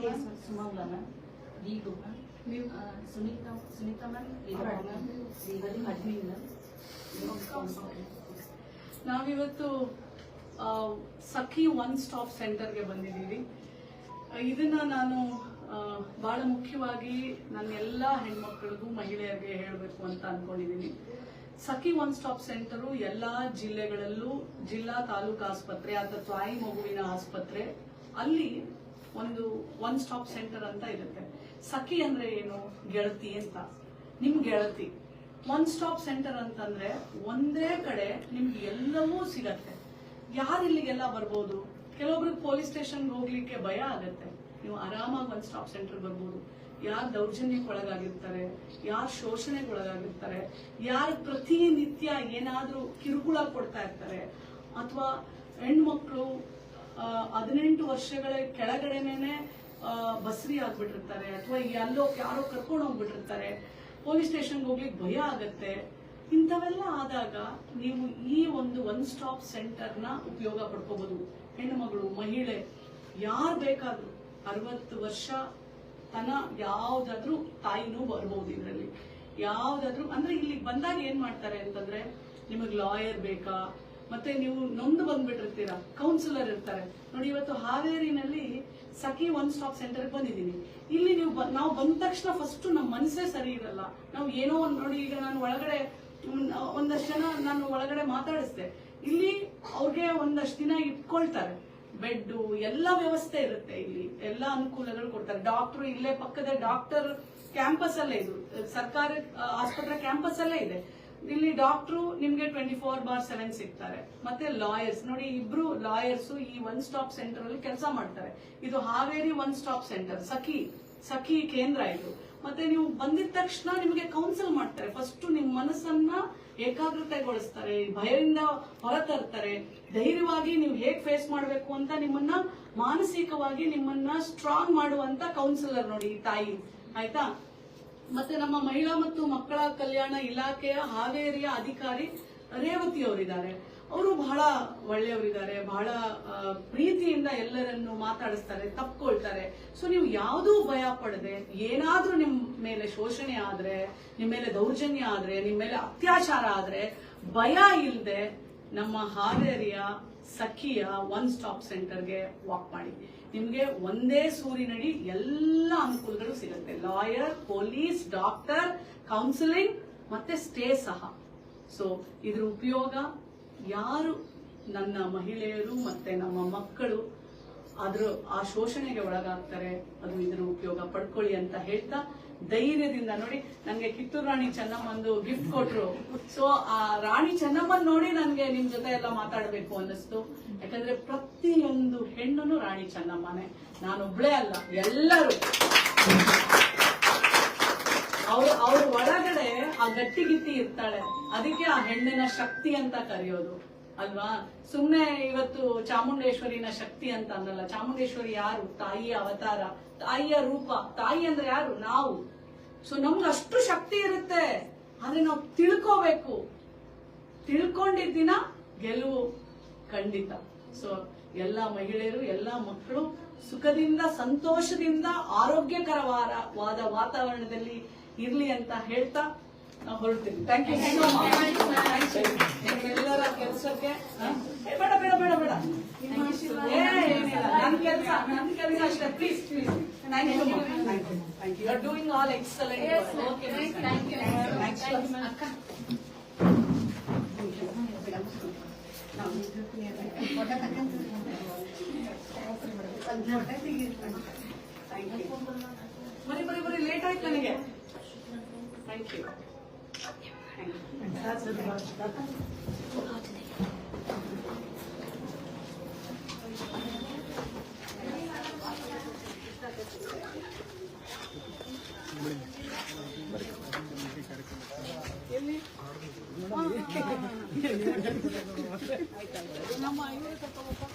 Ma'am ನೀವು? Sunita Sunita ma'am Leela ma'am Shrihari admin ma'am ನಾವಿವತ್ತು Sakhi one stop ಸೆಂಟರ್ಗೆ ಬಂದಿದ್ದೀವಿ. ಇದನ್ನ ನಾನು ಬಹಳ ಮುಖ್ಯವಾಗಿ ನನ್ನ ಎಲ್ಲ ಹೆಣ್ಮಕ್ಳಿಗೂ ಮಹಿಳೆಯರಿಗೆ ಹೇಳಬೇಕು ಅಂತ ಅನ್ಕೊಂಡಿದ್ದೀನಿ. ಸಖಿ ಒನ್ ಸ್ಟಾಪ್ ಸೆಂಟರು ಎಲ್ಲ ಜಿಲ್ಲೆಗಳಲ್ಲೂ ಜಿಲ್ಲಾ ತಾಲೂಕು ಆಸ್ಪತ್ರೆ ಅಥವಾ ತಾಯಿ ಮಗುವಿನ ಆಸ್ಪತ್ರೆ ಅಲ್ಲಿ ಒಂದು ಒನ್ ಸ್ಟಾಪ್ ಸೆಂಟರ್ ಅಂತ ಇರುತ್ತೆ. ಸಖಿ ಅಂದ್ರೆ ಏನು? ಗೆಳತಿ ಅಂತ. ನಿಮ್ ಗೆಳತಿ. ಒನ್ ಸ್ಟಾಪ್ ಸೆಂಟರ್ ಅಂತಂದ್ರೆ ಒಂದೇ ಕಡೆ ನಿಮ್ಗೆ ಎಲ್ಲವೂ ಸಿಗತ್ತೆ. ಯಾರು ಇಲ್ಲಿಗೆಲ್ಲ ಬರ್ಬೋದು? ಕೆಲವೊಬ್ರಿಗೆ ಪೊಲೀಸ್ ಸ್ಟೇಷನ್ಗೆ ಹೋಗ್ಲಿಕ್ಕೆ ಭಯ ಆಗತ್ತೆ. ನೀವು ಆರಾಮಾಗಿ ಒನ್ ಸ್ಟಾಪ್ ಸೆಂಟರ್ ಬರ್ಬೋದು. ಯಾರು ದೌರ್ಜನ್ಯಕ್ಕೆ ಒಳಗಾಗಿರ್ತಾರೆ ಯಾರು ಶೋಷಣೆಗೆ ಒಳಗಾಗಿರ್ತಾರೆ ಯಾರು ಪ್ರತಿನಿತ್ಯ ಏನಾದರೂ ಕಿರುಕುಳ ಕೊಡ್ತಾ ಇರ್ತಾರೆ? ಅಥವಾ ಹೆಣ್ಮಕ್ಳು ಹದಿನೆಂಟು ವರ್ಷಗಳ ಕೆಳಗಡೆನೆ ಬಸ್ರಿ ಆಗ್ಬಿಟ್ಟಿರ್ತಾರೆ. ಅಥವಾ ಎಲ್ಲೋ ಯಾರೋ ಕರ್ಕೊಂಡು ಹೋಗ್ಬಿಟ್ಟಿರ್ತಾರೆ. ಪೊಲೀಸ್ ಸ್ಟೇಷನ್ಗೆ ಹೋಗ್ಲಿಕ್ಕೆ ಭಯ ಆಗತ್ತೆ. ಇಂಥವೆಲ್ಲ ಆದಾಗ ನೀವು ಈ ಒಂದು ಒನ್ ಸ್ಟಾಪ್ ಸೆಂಟರ್ನ ಉಪಯೋಗ ಪಡ್ಕೋಬಹುದು ಹೆಣ್ಣುಮಗಳು, ಮಹಿಳೆ, ಯಾರು ಬೇಕಾದ್ರೂ ಅರವತ್ತು ವರ್ಷ ತನ ಯಾವ್ದಾದ್ರೂ ತಾಯಿನೂ ಬರಬಹುದು ಇದರಲ್ಲಿ. ಯಾವ್ದಾದ್ರೂ, ಅಂದ್ರೆ ಇಲ್ಲಿಗೆ ಬಂದಾಗ ಏನ್ ಮಾಡ್ತಾರೆ ಅಂತಂದ್ರೆ, ನಿಮಗೆ ಲಾಯರ್ ಬೇಕಾ? ಮತ್ತೆ ನೀವು ನೊಂದು ಬಂದ್ಬಿಟ್ಟಿರ್ತೀರಾ ಕೌನ್ಸಿಲರ್ ಇರ್ತಾರೆ. ನೋಡಿ, ಇವತ್ತು ಹಾವೇರಿನಲ್ಲಿ ಸಖಿ ಒನ್ ಸ್ಟಾಪ್ ಸೆಂಟರ್ ಬಂದಿದ್ದೀನಿ. ಇಲ್ಲಿ ನೀವು ನಾವು ಬಂದ ತಕ್ಷಣ ಫಸ್ಟ್ ನಮ್ಮ ಮನಸ್ಸೇ ಸರಿ ಇರಲ್ಲ. ನಾವು ಏನೋ ಒಂದು, ನೋಡಿ, ಈಗ ನಾನು ಒಳಗಡೆ ಒಂದಷ್ಟು ಜನ ನಾನು ಒಳಗಡೆ ಮಾತಾಡಿಸ್ದೆ. ಇಲ್ಲಿ ಅವ್ರಿಗೆ ಒಂದಷ್ಟು ದಿನ ಇಟ್ಕೊಳ್ತಾರೆ. ಬೆಡ್ ಎಲ್ಲ ವ್ಯವಸ್ಥೆ ಇರುತ್ತೆ ಇಲ್ಲಿ. ಎಲ್ಲ ಅನುಕೂಲಗಳು ಕೊಡ್ತಾರೆ. ಡಾಕ್ಟರ್ ಇಲ್ಲೇ ಪಕ್ಕದ ಡಾಕ್ಟರ್ ಕ್ಯಾಂಪಸ್ ಅಲ್ಲೇ ಇದು, ಸರ್ಕಾರಿ ಆಸ್ಪತ್ರೆ ಕ್ಯಾಂಪಸ್ ಅಲ್ಲೇ ಇದೆ. ಇಲ್ಲಿ ಡಾಕ್ಟ್ರು ನಿಮ್ಗೆ ಟ್ವೆಂಟಿ ಫೋರ್ ಬಾರ್ ಸೆವೆನ್ ಸಿಗ್ತಾರೆ. ಮತ್ತೆ ಲಾಯರ್ಸ್ ನೋಡಿ, ಇಬ್ರು ಲಾಯರ್ಸ್ ಈ ಒನ್ ಸ್ಟಾಪ್ ಸೆಂಟರ್ ಅಲ್ಲಿ ಕೆಲಸ ಮಾಡ್ತಾರೆ. ಇದು Haveri one stop centre Sakhi Sakhi ಕೇಂದ್ರ ಇದು. ಮತ್ತೆ ನೀವು ಬಂದಿದ ತಕ್ಷಣ ನಿಮಗೆ ಕೌನ್ಸಿಲ್ ಮಾಡ್ತಾರೆ. ಫಸ್ಟ್ ನಿಮ್ ಮನಸ್ಸನ್ನ ಏಕಾಗ್ರತೆಗೊಳಿಸ್ತಾರೆ, ಭಯದಿಂದ ಹೊರತರ್ತಾರೆ. ಧೈರ್ಯವಾಗಿ ನೀವು ಹೇಗ್ ಫೇಸ್ ಮಾಡಬೇಕು ಅಂತ ನಿಮ್ಮನ್ನ, ಮಾನಸಿಕವಾಗಿ ನಿಮ್ಮನ್ನ ಸ್ಟ್ರಾಂಗ್ ಮಾಡುವಂತ ಕೌನ್ಸಿಲರ್ ನೋಡಿ ತಾಯಿ. ಆಯ್ತಾ? ಮತ್ತೆ ನಮ್ಮ ಮಹಿಳಾ ಮತ್ತು ಮಕ್ಕಳ ಕಲ್ಯಾಣ ಇಲಾಖೆಯ ಹಾವೇರಿಯ ಅಧಿಕಾರಿ ರೇವತಿ ಅವರಿದ್ದಾರೆ. ಅವರು ಬಹಳ ಒಳ್ಳೆಯವರಿದ್ದಾರೆ, ಬಹಳ ಪ್ರೀತಿಯಿಂದ ಎಲ್ಲರನ್ನು ಮಾತಾಡಿಸ್ತಾರೆ, ತಪ್ಕೊಳ್ತಾರೆ. ಸೊ ನೀವು ಯಾವುದೂ ಭಯ ಪಡದೆ, ಏನಾದ್ರೂ ನಿಮ್ ಮೇಲೆ ಶೋಷಣೆ ಆದ್ರೆ, ನಿಮ್ ಮೇಲೆ ದೌರ್ಜನ್ಯ ಆದ್ರೆ, ನಿಮ್ ಮೇಲೆ ಅತ್ಯಾಚಾರ ಆದ್ರೆ, ಭಯ ಇಲ್ಲದೆ ನಮ್ಮ ಹಾವೇರಿಯ ಸಖಿಯ ಒನ್ ಸ್ಟಾಪ್ ಸೆಂಟರ್ಗೆ ವಾಕ್ ಮಾಡಿ. ನಿಮಗೆ ಒಂದೇ ಸೂರಿನಡಿ ಎಲ್ಲ ಅನುಕೂಲಗಳು ಸಿಗುತ್ತೆ. ಲಾಯರ್ ಪೊಲೀಸ್ ಡಾಕ್ಟರ್ ಕೌನ್ಸಿಲಿಂಗ್ ಮತ್ತೆ ಸ್ಟೇ ಸಹ. ಸೊ ಇದ್ರ ಉಪಯೋಗ ಯಾರು? ನನ್ನ ಮಹಿಳೆಯರು ಮತ್ತೆ ನಮ್ಮ ಮಕ್ಕಳು ಅದ್ರ ಆ ಶೋಷಣೆಗೆ ಒಳಗಾಗ್ತಾರೆ, ಅದು ಇದರ ಉಪಯೋಗ ಪಡ್ಕೊಳ್ಳಿ ಅಂತ ಹೇಳ್ತಾ ಧೈರ್ಯದಿಂದ ನೋಡಿ, ನಂಗೆ ಕಿತ್ತೂರು ರಾಣಿ ಚೆನ್ನಮ್ಮಂದು ಗಿಫ್ಟ್ ಕೊಟ್ರು. ಸೊ ಆ ರಾಣಿ ಚೆನ್ನಮ್ಮನ್ ನೋಡಿ ನನ್ಗೆ ನಿಮ್ ಜೊತೆ ಎಲ್ಲ ಮಾತಾಡಬೇಕು ಅನ್ನಿಸ್ತು. ಯಾಕಂದ್ರೆ ಪ್ರತಿಯೊಂದು ಹೆಣ್ಣು ರಾಣಿ ಚೆನ್ನಮ್ಮನೆ. ನಾನೊಬ್ಳೇ ಅಲ್ಲ, ಎಲ್ಲರೂ. ಅವ್ರ ಅವ್ರ ಒಳಗಡೆ ಆ ಗಟ್ಟಿ ಗಿಟ್ಟಿ ಇರ್ತಾಳೆ. ಅದಕ್ಕೆ ಆ ಹೆಣ್ಣಿನ ಶಕ್ತಿ ಅಂತ ಕರೆಯೋದು. ಅಲ್ವಾ? ಸುಮ್ನೆ ಇವತ್ತು ಚಾಮುಂಡೇಶ್ವರಿನ ಶಕ್ತಿ ಅಂತ ಅನ್ನಲ್ಲ ಚಾಮುಂಡೇಶ್ವರಿ ಯಾರು? ತಾಯಿಯ ಅವತಾರ. ತಾಯಿಯ ರೂಪ. ತಾಯಿ ಅಂದ್ರೆ ಯಾರು? ನಾವು. ಸೊ ನಮ್ಗೆ ಅಷ್ಟು ಶಕ್ತಿ ಇರುತ್ತೆ. ಆದ್ರೆ ನಾವು ತಿಳ್ಕೋಬೇಕು. ತಿಳ್ಕೊಂಡಿದ್ದಿನ ಗೆಲುವು ಖಂಡಿತ. ಸೊ ಎಲ್ಲ ಮಹಿಳೆಯರು, ಎಲ್ಲ ಮಕ್ಕಳು ಸುಖದಿಂದ, ಸಂತೋಷದಿಂದ, ಆರೋಗ್ಯಕರವಾದ ವಾತಾವರಣದಲ್ಲಿ ಇರ್ಲಿ ಅಂತ ಹೇಳ್ತಾ ನಾವು ಹೊರಡ್ತೀವಿ ಥ್ಯಾಂಕ್ ಯು ಸೋ ಮಚ್ ಎಲ್ಲರ ಕೆಲಸಕ್ಕೆ ಬೇಡ ಬೇಡ ಬೇಡ ಬೇಡ ಏ, ಏನಿಲ್ಲ. ನನ್ ಕೆಲಸ ನನ್ ಕೆಲಸ ಅಷ್ಟೇ please please thank you thank you thank you are doing all excellent okay thank you ಅಕ್ಕ ಬರೀ ಬರೀ ಬರೀ ಲೇಟ್ ಆಯ್ತು ನನಗೆ ಥ್ಯಾಂಕ್ ಯು ಎಲ್ಲಿ ನಮ್ಮ ಇವರು ಕರ್ಕೊಂಡ್ಬಪ್ಪ.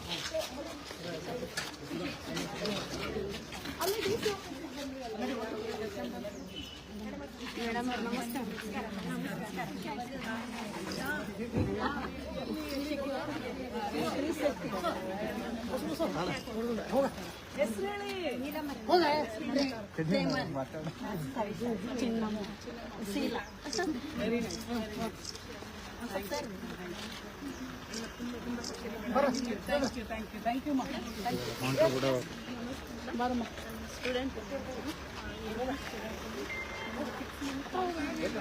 కూడా బరమ్మ స్టూడెంట్ 哦，没事。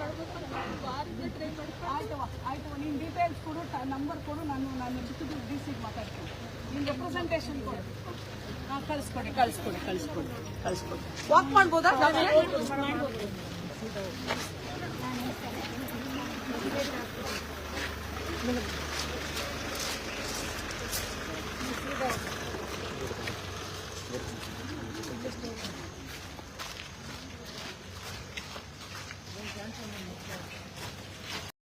ಅಲ್ಲಿ ಮೀಟ್ ಮಾಡ್ಬೇಕಂತ ವಾರದ ಟ್ರೈ ಆಯ್ತವ ನೀನು ಡೀಟೇಲ್ಸ್ ಕೊಡು ನಂಬರ್ ಕೊಡು ನಾನು ನಾನು ಚಿತ್ರದುರ್ಗ ಡಿ ಸಿಗೆ ಮಾತಾಡ್ತೀನಿ ನಿನ್ನ ರೆಪ್ರೆಸೆಂಟೇಷನ್ ಕೊಡು ಹಾಂ ಕಳಿಸ್ಕೊಡಿ ಕಳಿಸ್ಕೊಡಿ ಕಳಿಸ್ಕೊಡಿ ಕಳಿಸ್ಕೊಡಿ ವಾಕ್ ಮಾಡ್ಬೋದಾ ಮಾಡ್ಬೋದು